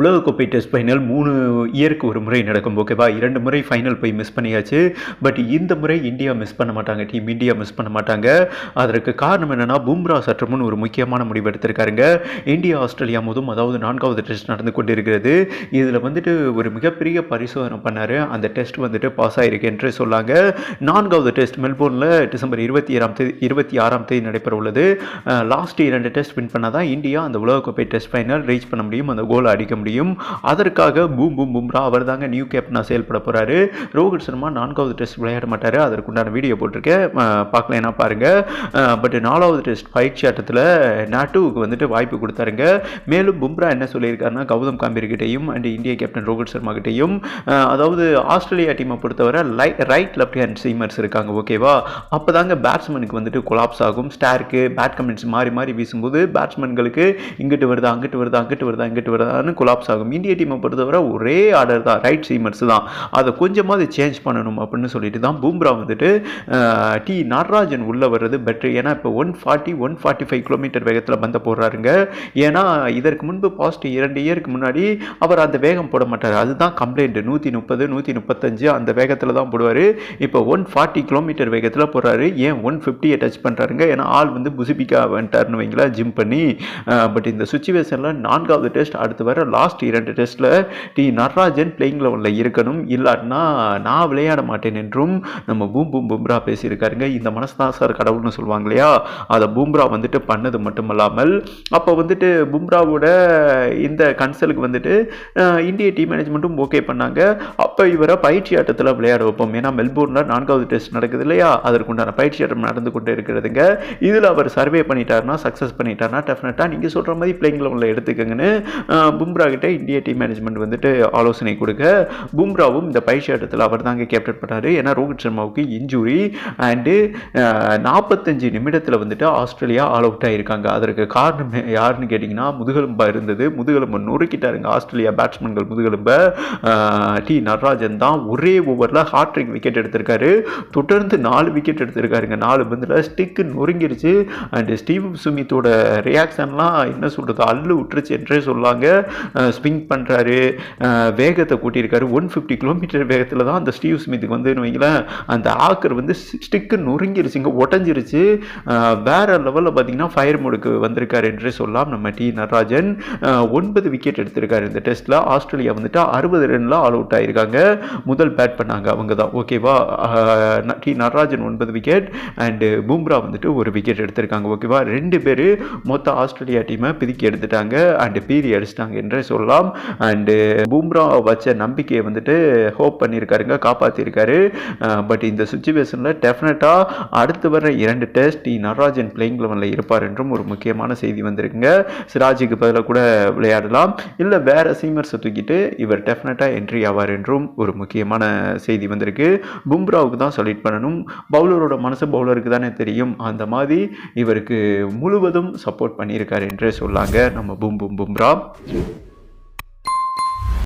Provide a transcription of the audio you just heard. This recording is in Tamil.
உலகக்கோப்பை டெஸ்ட் ஃபைனல் மூணு இயருக்கு ஒரு முறை நடக்கும் ஓகேவா இரண்டு முறை ஃபைனல் போய் மிஸ் பண்ணியாச்சு. பட் இந்த முறை இந்தியா மிஸ் பண்ண மாட்டாங்க. டீம் இந்தியா மிஸ் பண்ண மாட்டாங்க. அதற்கு காரணம் என்னென்னா பும்ரா சற்று முன் ஒரு முக்கியமான முடிவு எடுத்திருக்காருங்க. இந்தியா ஆஸ்திரேலியா மோதும் அதாவது நான்காவது டெஸ்ட் நடந்து கொண்டிருக்கிறது. இதில் வந்துட்டு ஒரு மிகப்பெரிய பரிசோதனை பண்ணார். அந்த டெஸ்ட் வந்துட்டு பாஸ் ஆகிருக்கு என்று சொல்லாங்க நான்காவது டெஸ்ட் மெல்போர்னில் டிசம்பர் இருபத்தி ஏழாம் தேதி இருபத்தி ஆறாம் தேதி நடைபெற உள்ளது. லாஸ்ட் இரண்டு டெஸ்ட் வின் பண்ணால் தான் இந்தியா அந்த உலகக்கோப்பை டெஸ்ட் ஃபைனல் ரீச் பண்ண முடியும். அந்த கோல் அடிக்க முடியும். அதற்காக பூம் பூம் பும்ரா அவர் தாங்க நியூ கேப்டனாக செயல்பட போகிறாரு ரோஹித் சர்மா நான்காவது டெஸ்ட் விளையாட மாட்டார். அதற்குண்டான வீடியோ போட்டிருக்கேன். பார்க்கலனா பாருங்கள் பட் நாலாவது டெஸ்ட் பயிற்சி ஆட்டத்தில் நாட்டுவுக்கு வந்துட்டு வாய்ப்பு கொடுத்தாருங்க. மேலும் பும்ரா என்ன சொல்லியிருக்காருன்னா கௌதம் காம்பீர்கிட்டையும் அண்ட் இந்திய கேப்டன் ரோஹித் சர்மா கிட்டையும் அதாவது ஆஸ்திரேலியா டீமை பொறுத்தவரை லை ரைட் லெஃப்ட் ஹேண்ட் சீமர்ஸ் இருக்காங்க ஓகேவா அப்போ தாங்க பேட்ஸ்மேனுக்கு வந்துட்டு கொலாப்ஸ் ஆகும். ஸ்டாருக்கு பேட் கமெண்ட்ஸ் மாறி மாறி வீசும்போது பேட்ஸ்மேன்களுக்கு இங்கிட்டு வருதா அங்கிட்டு வருதா அங்கிட்டு வருதா இங்கிட்டு வருதான்னு கொலாப்ஸ் ஆகும். இந்திய டீமை பொறுத்தவரை ஒரே ஆர்டர் தான். ரைட் சீமர்ஸ் தான். அதை கொஞ்சமாவது சேஞ்ச் பண்ணணும் அப்படின்னு சொல்லிட்டு தான் பூம்ரா வந்துட்டு டி நடராஜன் உள்ளே வர்றது பெட்ரு ஏன்னா இப்போ one forty one forty five kilometre வேகத்தில் பந்த போடுறாருங்க. ஏன்னா இதற்கு முன்பு பாஸ்ட் இரண்டு இயருக்கு முன்னாடி அவர் அந்த வேகம் போட மாட்டார். அதுதான் கம்ப்ளைண்ட் நூற்றி முப்பது நூற்றி முப்பத்தஞ்சு அந்த வேகத்தில் தான் போடுவார். இப்போ ஒன் ஃபார்ட்டி கிலோமீட்டர் வேகத்தில் போடுறாரு. ஏன் ஒன் ஃபிஃப்டியை டச் பண்ணுறாருங்க ஏன்னா ஆள் வந்து புசிபிக்கா வந்துட்டார்னு வைங்களா ஜிம் பண்ணி. பட் இந்த சுச்சுவேஷனில் நான்காவது டெஸ்ட் அடுத்து வர லாஸ்ட் இரண்டு டெஸ்ட்டில் டி நடராஜன் பிளேயிங் லெவனில் இருக்கணும். இல்லாட்டினா நான் விளையாட மாட்டேன் என்றும் நம்ம பூம் பூம் பும்ரா பேசியிருக்காருங்க. இந்த மனசு தான் சார் கடவுள்னு சொல்லுவாங்க இல்லையா? அதை பூம்ரா வந்துட்டு பண்ணது மட்டுமல்லாமல் அப்போ வந்துட்டு பும்ராவோட இந்த கன்சலுக்கு வந்துட்டு இந்திய டீம் மேனேஜ்மெண்ட்டும் ஓகே பண்ணாங்க. அப்போ இவரை பயிற்சி ஆட்டத்தில் விளையாட வைப்போம். ஏன்னா மெல்போர்னில் நான்காவது டெஸ்ட் நடக்குது இல்லையா? அதற்குண்டான பயிற்சி ஆட்டம் நடந்து கொண்டு இருக்கிறதுங்க. இதில் அவர் சர்வே பண்ணிட்டாருன்னா சக்ஸஸ் பண்ணிட்டாருன்னா டெஃபினட்டாக நீங்கள் சொல்கிற மாதிரி பிளேயிங் லெவலில் எடுத்துக்கங்கன்னு பும்ரா கிட்ட இந்திய டீம் மேனேஜ்மெண்ட் வந்துட்டு ஆலோசனை கொடுக்க பும்ராவும் இந்த பயிற்சி ஆட்டத்தில் அவர் தாங்க கேப்டன் பண்ணார் ஏன்னா ரோஹித் சர்மாவுக்கு இன்ஜுரி அண்டு நாற்பத்தஞ்சு நிமிடத்தில் வந்துட்டு ஆஸ்திரேலியா ஆல் அவுட் ஆகியிருக்காங்க அதற்கு காரணம் யாருன்னு கேட்டிங்கன்னா முதுகெலும்பா இருந்தது. முதுகெலும்பு நொறுக்கிட்டாருங்க. ஆஸ்திரேலியா பேட்ஸ்மேன்கள் முதுகெலும்பை. டி நடராஜன் தான் ஒரே ஓவரில் ஹாட்ரிக் விக்கெட் எடுத்திருக்காரு. தொடர்ந்து நாலு விக்கெட் எடுத்திருக்காருங்க. நாலு பந்தில் ஸ்டிக்கு நொறுங்கிருச்சு. அண்ட் ஸ்டீவ் சுமித்தோட ரியாக்ஷன்லாம் என்ன சொல்கிறது அள்ளு விட்டுருச்சு என்றே சொல்லாங்க. ஸ்விங் பண்ணுறாரு வேகத்தை கூட்டியிருக்காரு. ஒன் ஃபிஃப்டி கிலோமீட்டர் வேகத்தில் தான் அந்த ஸ்டீவ் ஸ்மித்துக்கு வந்து வைங்களேன் அந்த ஆக்கர் வந்து ஸ்டிக்கு நொறுங்கிருச்சுங்க உடஞ்சிருச்சு வேற லெவலில் பார்த்தீங்கன்னா ஃபயர் மோடுக்கு வந்திருக்காரு என்றே சொல்லலாம். நம்ம டி நடராஜன் ஒன்பது விக்கெட் எடுத்திருக்காரு இந்த டெஸ்ட்டில் ஆஸ்திரேலியா வந்துட்டு அறுபது ரனில் ஆல் அவுட் ஆயிருக்காங்க. முதல் பேட் பண்ணாங்க அவங்க தான். ஓகேவா ந- டி நடராஜன் ஒன்பது விக்கெட் அண்டு பும்ரா வந்துட்டு ஒரு விக்கெட் எடுத்திருக்காங்க. ஓகேவா ரெண்டு பேர் மொத்த ஆஸ்திரேலியா டீமை பிதுக்கி எடுத்துட்டாங்க அண்டு பீரி அடிச்சிட்டாங்க என்றே சொல்லலாம் சொல்லலாம். அண்டு பூம்ரா uh, வச்ச நம்பிக்கையை வந்துட்டு ஹோப் பண்ணியிருக்காருங்க காப்பாற்றிருக்காரு பட் uh, இந்த சுச்சுவேஷனில் டெஃபினட்டாக அடுத்து வர இரண்டு டெஸ்ட் டி நடராஜன் பிளேயிங் லெவனில் இருப்பார் என்றும் ஒரு முக்கியமான செய்தி வந்திருக்குங்க. சிராஜுக்கு பதிலாக கூட விளையாடலாம். இல்லை வேற சீமர்ஸை தூக்கிட்டு இவர் டெஃபினட்டாக என்ட்ரி ஆவார் என்றும் ஒரு முக்கியமான செய்தி வந்திருக்கு. பும்ராவுக்கு தான் சொல்லிட் பண்ணணும். பவுலரோட மனசு பவுலருக்கு தானே தெரியும். அந்த மாதிரி இவருக்கு முழுவதும் சப்போர்ட் பண்ணியிருக்காரு என்றே சொல்லாங்க நம்ம பும் பும் பும்ரா